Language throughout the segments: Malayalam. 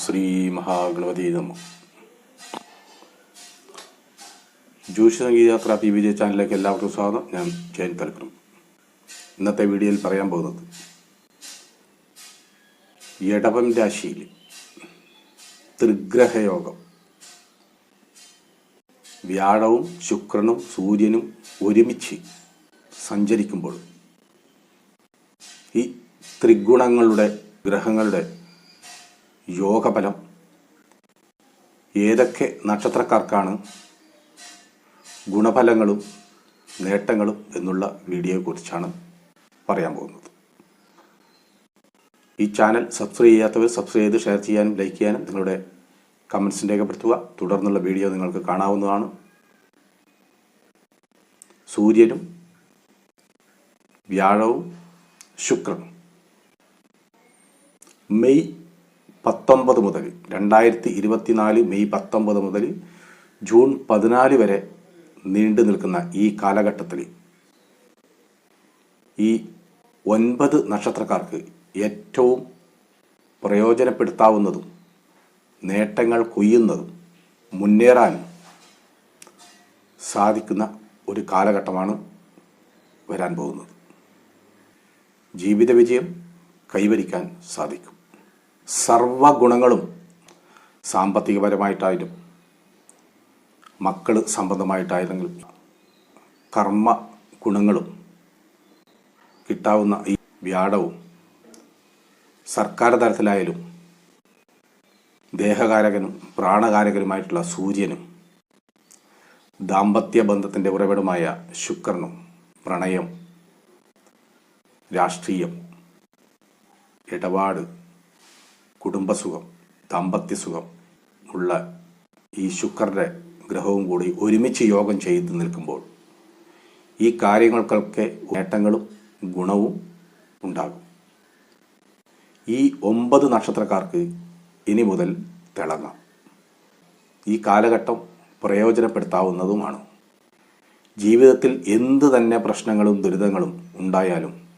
ശ്രീ മഹാഗണപതി നമ. ജ്യൂഷ് സംഗീത യാത്ര പി വിജയ ചാനലിലേക്ക് എല്ലാവർക്കും സ്വാഗതം. ഞാൻ ജയൻ തലക്കണം ഇന്നത്തെ വീഡിയോയിൽ പറയാൻ പോകുന്നത് എടവം രാശിയിൽ ത്രിഗ്രഹയോഗം. വ്യാഴവും ശുക്രനും സൂര്യനും ഒരുമിച്ച് സഞ്ചരിക്കുമ്പോൾ ഈ ത്രിഗുണങ്ങളുടെ ഗ്രഹങ്ങളുടെ യോഗഫലം ഏതൊക്കെ നക്ഷത്രക്കാർക്കാണ് ഗുണഫലങ്ങളും നേട്ടങ്ങളും എന്നുള്ള വീഡിയോയെക്കുറിച്ചാണ് പറയാൻ പോകുന്നത്. ഈ ചാനൽ സബ്സ്ക്രൈബ് ചെയ്യാത്തവർ സബ്സ്ക്രൈബ് ചെയ്ത് ഷെയർ ചെയ്യാനും ലൈക്ക് ചെയ്യാനും നിങ്ങളുടെ കമൻസ് രേഖപ്പെടുത്തുക. തുടർന്നുള്ള വീഡിയോ നിങ്ങൾക്ക് കാണാവുന്നതാണ്. സൂര്യനും വ്യാഴവും ശുക്രനും. മെയ് പത്തൊമ്പത് മുതൽ രണ്ടായിരത്തി ഇരുപത്തിനാല് മെയ് പത്തൊമ്പത് മുതൽ ജൂൺ പതിനാല് വരെ നീണ്ടു നിൽക്കുന്ന ഈ കാലഘട്ടത്തിൽ ഈ ഒൻപത് നക്ഷത്രക്കാർക്ക് ഏറ്റവും പ്രയോജനപ്പെടുത്താവുന്നതും നേട്ടങ്ങൾ കൊയ്യുന്നതും മുന്നേറാൻ സാധിക്കുന്ന ഒരു കാലഘട്ടമാണ് വരാൻ പോകുന്നത്. ജീവിത വിജയം കൈവരിക്കാൻ സാധിക്കും. സർവഗുണങ്ങളും സാമ്പത്തികപരമായിട്ടായാലും മക്കൾ സംബന്ധമായിട്ടായിരുന്നെങ്കിലും കർമ്മ ഗുണങ്ങളും കിട്ടാവുന്ന ഈ വ്യാഴവും സർക്കാർ തലത്തിലായാലും ദേഹകാരകനും പ്രാണകാരകനുമായിട്ടുള്ള സൂര്യനും ദാമ്പത്യ ബന്ധത്തിന്റെ ഉറവിടമായ ശുക്രനും പ്രണയം രാഷ്ട്രീയം ഇടപാട് കുടുംബസുഖം ദാമ്പത്യസുഖം ഉള്ള ഈ ശുക്രന്റെ ഗ്രഹവും കൂടി ഒരുമിച്ച് യോഗം ചെയ്ത് നിൽക്കുമ്പോൾ ഈ കാര്യങ്ങൾക്കൊക്കെ നേട്ടങ്ങളും ഗുണവും ഉണ്ടാകും. ഈ ഒമ്പത് നക്ഷത്രക്കാർക്ക് ഇനി മുതൽ തിളങ്ങാം. ഈ കാലഘട്ടം പ്രയോജനപ്പെടുത്താവുന്നതുമാണ്. ജീവിതത്തിൽ എന്ത് തന്നെ പ്രശ്നങ്ങളും ദുരിതങ്ങളും ഉണ്ടായാലും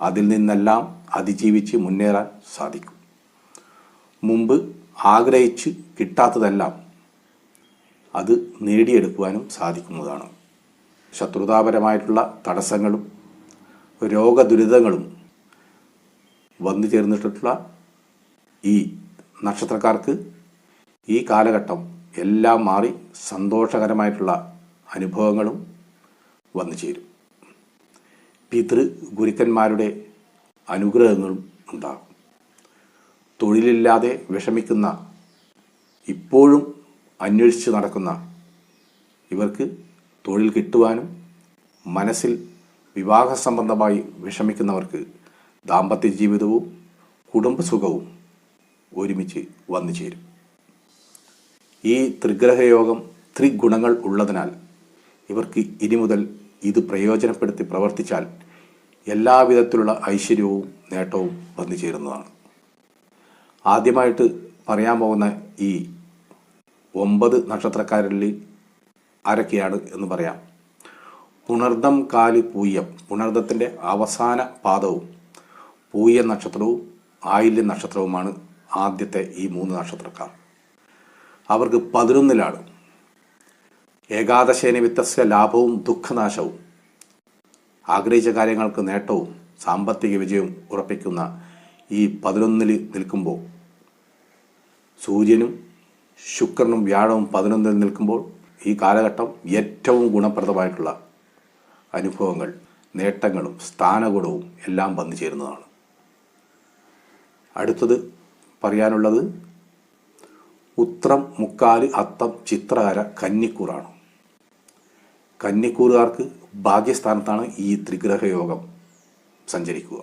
അതിൽ നിന്നെല്ലാം അതിജീവിച്ച് മുന്നേറാൻ സാധിക്കും. മുമ്പ് ആഗ്രഹിച്ച് കിട്ടാത്തതെല്ലാം അത് നേടിയെടുക്കുവാനും സാധിക്കുന്നതാണ്. ശത്രുതാപരമായിട്ടുള്ള തടസ്സങ്ങളും രോഗദുരിതങ്ങളും വന്നു ചേർന്നിട്ടുള്ള ഈ നക്ഷത്രക്കാർക്ക് ഈ കാലഘട്ടം എല്ലാം മാറി സന്തോഷകരമായിട്ടുള്ള അനുഭവങ്ങളും വന്നു ചേരും. പിതൃ ഗുരുക്കന്മാരുടെ അനുഗ്രഹങ്ങളും ഉണ്ടാകും. തൊഴിലില്ലാതെ വിഷമിക്കുന്ന ഇപ്പോഴും അന്വേഷിച്ച് നടക്കുന്ന ഇവർക്ക് തൊഴിൽ കിട്ടുവാനും മനസ്സിൽ വിവാഹ സംബന്ധമായി വിഷമിക്കുന്നവർക്ക് ദാമ്പത്യ ജീവിതവും കുടുംബസുഖവും ഒരുമിച്ച് വന്നു ചേരും. ഈ ത്രിഗ്രഹയോഗം ത്രിഗുണങ്ങൾ ഉള്ളതിനാൽ ഇവർക്ക് ഇനി മുതൽ ഇത് പ്രയോജനപ്പെടുത്തി പ്രവർത്തിച്ചാൽ എല്ലാവിധത്തിലുള്ള ഐശ്വര്യവും നേട്ടവും വന്നു ചേരുന്നതാണ്. ആദ്യമായിട്ട് പറയാൻ പോകുന്ന ഈ ഒമ്പത് നക്ഷത്രക്കാരിൽ ആരൊക്കെയാണ് എന്ന് പറയാം. പുണർദം കാലി പൂയം പുണർദത്തിന്റെ അവസാന പാദവും പൂയ നക്ഷത്രവും ആയില്യ നക്ഷത്രവുമാണ് ആദ്യത്തെ ഈ മൂന്ന് നക്ഷത്രക്കാർ. അവർക്ക് പതിനൊന്നിലാണ്. ഏകാദശേന വിത്തസ്യ ലാഭവും ദുഃഖനാശവും ആഗ്രഹിച്ച കാര്യങ്ങൾക്ക് നേട്ടവും സാമ്പത്തിക വിജയവും ഉറപ്പിക്കുന്ന ഈ പതിനൊന്നിൽ നിൽക്കുമ്പോൾ സൂര്യനും ശുക്രനും വ്യാഴവും പതിനൊന്നിൽ നിൽക്കുമ്പോൾ ഈ കാലഘട്ടം ഏറ്റവും ഗുണപ്രദമായിട്ടുള്ള അനുഭവങ്ങൾ നേട്ടങ്ങളും സ്ഥാനഗുണവും എല്ലാം വന്നു ചേരുന്നതാണ്. അടുത്തത് പറയാനുള്ളത് ഉത്രം മുക്കാൽ അത്തം ചിത്രകര കന്നിക്കൂറാണ്. കന്നിക്കൂറുകാർക്ക് ഭാഗ്യസ്ഥാനത്താണ് ഈ ത്രിഗ്രഹയോഗം സഞ്ചരിക്കുക.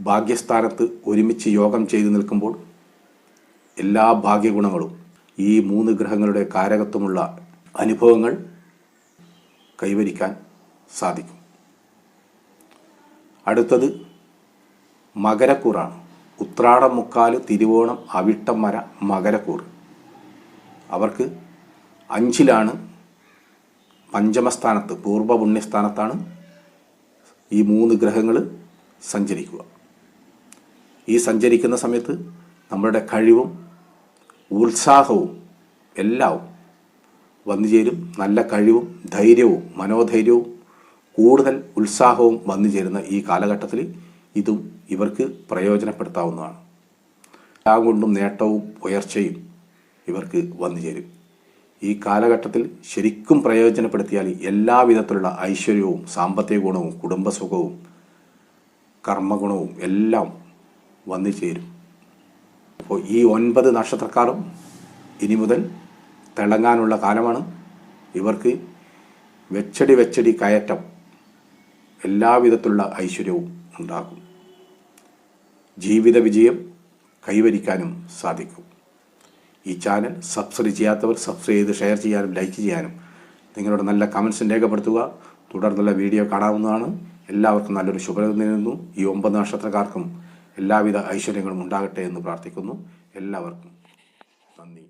ഭാഗ്യസ്ഥാനത്ത് ഒരുമിച്ച് യോഗം ചെയ്തു നിൽക്കുമ്പോൾ എല്ലാ ഭാഗ്യഗുണങ്ങളും ഈ മൂന്ന് ഗ്രഹങ്ങളുടെ കാരകത്വമുള്ള അനുഭവങ്ങൾ കൈവരിക്കാൻ സാധിക്കും. അടുത്തത് മകരക്കൂറാണ്. ഉത്രാടം മുക്കാൽ തിരുവോണം അവിട്ടം മര മകരക്കൂർ. അവർക്ക് അഞ്ചിലാണ് പഞ്ചമസ്ഥാനത്ത് പൂർവ പുണ്യസ്ഥാനത്താണ് ഈ മൂന്ന് ഗ്രഹങ്ങൾ സഞ്ചരിക്കുക. ഈ സഞ്ചരിക്കുന്ന സമയത്ത് നമ്മളുടെ കഴിവും ഉത്സാഹവും എല്ലാം വന്നു ചേരും. നല്ല കഴിവും ധൈര്യവും മനോധൈര്യവും കൂടുതൽ ഉത്സാഹവും വന്നു ചേരുന്ന ഈ കാലഘട്ടത്തിൽ ഇതും ഇവർക്ക് പ്രയോജനപ്പെടുത്താവുന്നതാണ്. എല്ലാം കൊണ്ടും നേട്ടവും ഉയർച്ചയും ഇവർക്ക് വന്നു ചേരും. ഈ കാലഘട്ടത്തിൽ ശരിക്കും പ്രയോജനപ്പെടുത്തിയാൽ എല്ലാവിധത്തിലുള്ള ഐശ്വര്യവും സാമ്പത്തിക ഗുണവും കുടുംബസുഖവും കർമ്മഗുണവും എല്ലാം വന്നു ചേരും അപ്പോൾ ഈ ഒൻപത് നക്ഷത്രക്കാരും ഇനി മുതൽ തിളങ്ങാനുള്ള കാലമാണ്. ഇവർക്ക് വെച്ചടി വെച്ചടി കയറ്റം എല്ലാവിധത്തിലുള്ള ഐശ്വര്യവും ഉണ്ടാകും. ജീവിത വിജയം കൈവരിക്കാനും സാധിക്കും. ഈ ചാനൽ സബ്സ്ക്രൈബ് ചെയ്യാത്തവർ സബ്സ്ക്രൈബ് ചെയ്ത് ഷെയർ ചെയ്യാനും ലൈക്ക് ചെയ്യാനും നിങ്ങളുടെ നല്ല കമൻസ് രേഖപ്പെടുത്തുക. തുടർന്നുള്ള വീഡിയോ കാണാവുന്നതാണ്. എല്ലാവർക്കും നല്ലൊരു ശുഭം നേരുന്നു. ഈ ഒമ്പത് നക്ഷത്രക്കാർക്കും എല്ലാവിധ ഐശ്വര്യങ്ങളും ഉണ്ടാകട്ടെ എന്ന് പ്രാർത്ഥിക്കുന്നു. എല്ലാവർക്കും നന്ദി.